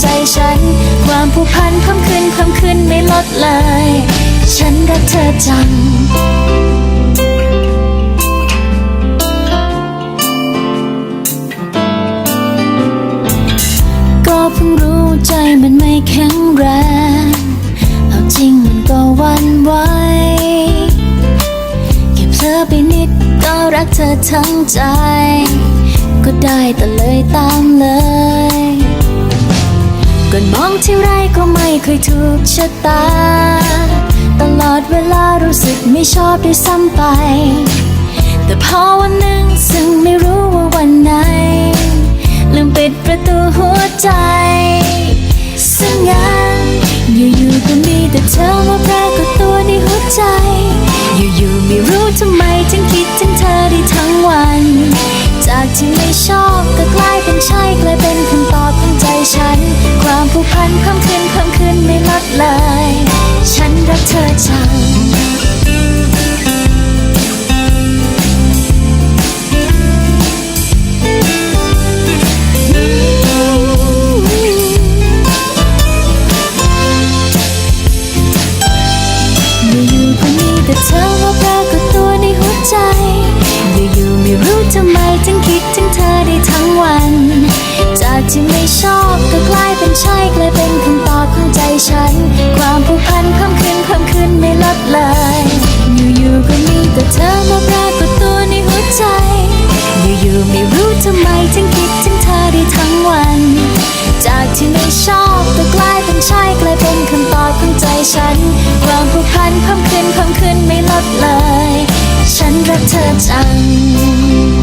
ใจฉัน ความผูกพันเพิ่มขึ้นเพิ่มขึ้นไม่ลดเลย ฉันรักเธอจังก็เพิ่งรู้ใจมันไม่แข็งแรง เอาจริงมันก็วันไหวแค่เพลอไปนิดก็รักเธอทั้งใจ ก็ได้แต่เลยตามเลย ก่อนมองที่ไรก็ไม่เคยถูกชะตา ตลอดเวลารู้สึกไม่ชอบด้วยซ้ำไป แต่พอวันหนึ่งซึ่งไม่รู้ว่าวันไหน ลืมปิดประตูหัวใจซึ่งงั้นอยู่ๆก็มีแต่เธอมาปรากฏตัวในหัวใจ อยู่ๆไม่รู้ทำไมถึงคิดถึงเธอได้ทั้งวัน จากที่ไม่ชอบก็กลายเป็นใช่กลายเป็นคำตอบของใจ ฉัน ความผูกพันเพิ่มขึ้นเพิ่มขึ้นไม่ลดเลย ฉันรักเธอจังอยู่ๆก็มีแต่เธอมาปรากฏตัวในหัวใจ อยู่ๆไม่รู้ทำไมถึงคิดถึงเธอได้ทั้งวัน จากที่ไม่ชอบำไมฉันคิดถึงเธอได้ทั้งวัน จากที่ไม่ชอบแต่กลายเป็นใช่กลายเป็นคำตอบของใจฉัน ความผูกพันเพิ่มขึ้นเพิ่มขึ้นไม่ลดเลย ฉันรักเธอจัง